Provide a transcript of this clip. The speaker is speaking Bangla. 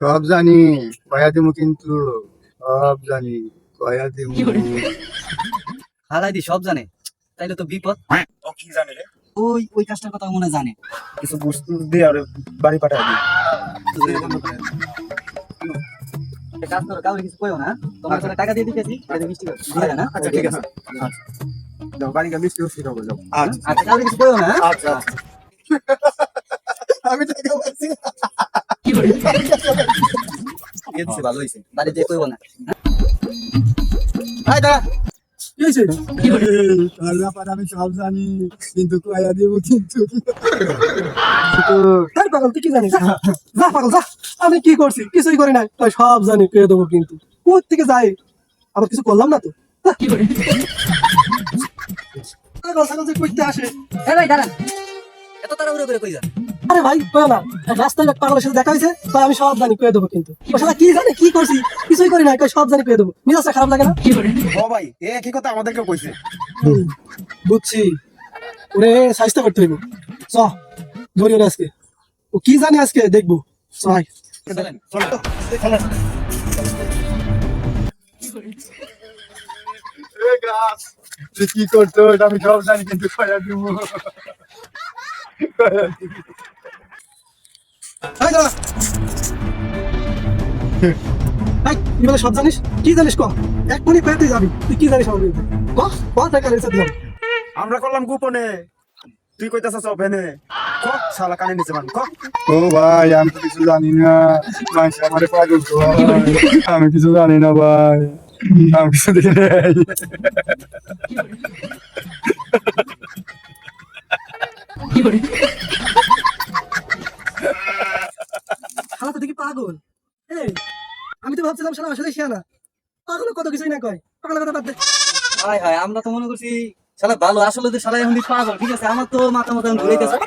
সব জানি কয়া দিমু কিন্তু? সব জানি কয়া দিমু। হালাই দি সব জানে। তাইলে তো বিপদ। ও কি জানে রে? ওই ওই কাজটার কথা মনে হয় জানে। কিছু বস্তু দিয়ে আর বাড়ি পাঠাই দি কাজ করো কাউকে কিছু কইও না। তোমার সাথে টাকা দিয়ে দিতেছি এটা মিষ্টি দিয়ে না? আচ্ছা ঠিক আছে। যাও বাড়ি মিষ্টি যাও আচ্ছা আচ্ছা। কাউকে কিছু কইও না আচ্ছা আমি টাকা পাচ্ছি দিয়ে দিছে ভালো হইছে বাড়ি দিয়ে কইও না। হাই দাঁড়া। তোর ব্যাপার আমি সব জানি কিন্তু কয়া দিমু কিন্তু তাই পাগল তুই কি জানিস? যা পাগল যা। আমি কি করছি? কিছুই করি নাই। তাই সব জানি পেয়ে দেবো কিন্তু। কোথ থেকে যাই? আবার কিছু করলাম না তো? যা। পাগল যে করতে আসে। এ ভাই এত তাড়াহুড়ো করে কই যান? আরে ভাই কয় না রাস্তায় এক পাগলের সাথে দেখা হয়েছে তাই আমি সব জানি পেয়ে দেবো কিন্তু। ও কি জানে কি করছি? কিছুই করি কয় সব জানি পেয়ে দেবো। মিজাজটা খারাপ লাগে না? ও ভাই এ কি কথা আমাদেরকে কইছে। বুঝছি। ওরে স্বাস্থ্য করতে হইব। চ ধরি ওরে আজকে। ও কি জানি আজকে দেখব। তুই কি করতো এটা আমি সব জানি কিন্তু কয়া দিমু কয়া দিমু। এই দাঁড়া। এই, তুই বলে সব জানিস? কি জানিস ক এক মিনিট পেতে যাবি। তুই কি জানিস আমার বিরুদ্ধে? ক ক করলাম গোপনে। তুই কইতাছস ওভেনে ক? শালা কানে নিচে মান ক? ও ভাই আমি তো কিছু জানি না। মানুষ আমার পাগল তো ভাই। আমি কিছু জানি না ভাই। আমি কিছু দেখি নাই শালা তো দেখি পাগল। আমি তো ভাবছিলাম সারা আসলে শিয়ানা। পাগল কত কিছুই না কয়। পাগল কথা বাদ দে। হাই হাই, আমরা তো মনে করছি, শালা ভালো, আসলে তো শালা এখন পাগল, ঠিক আছে? আমার তো মাথা মাথা ঘুরাইতেছে।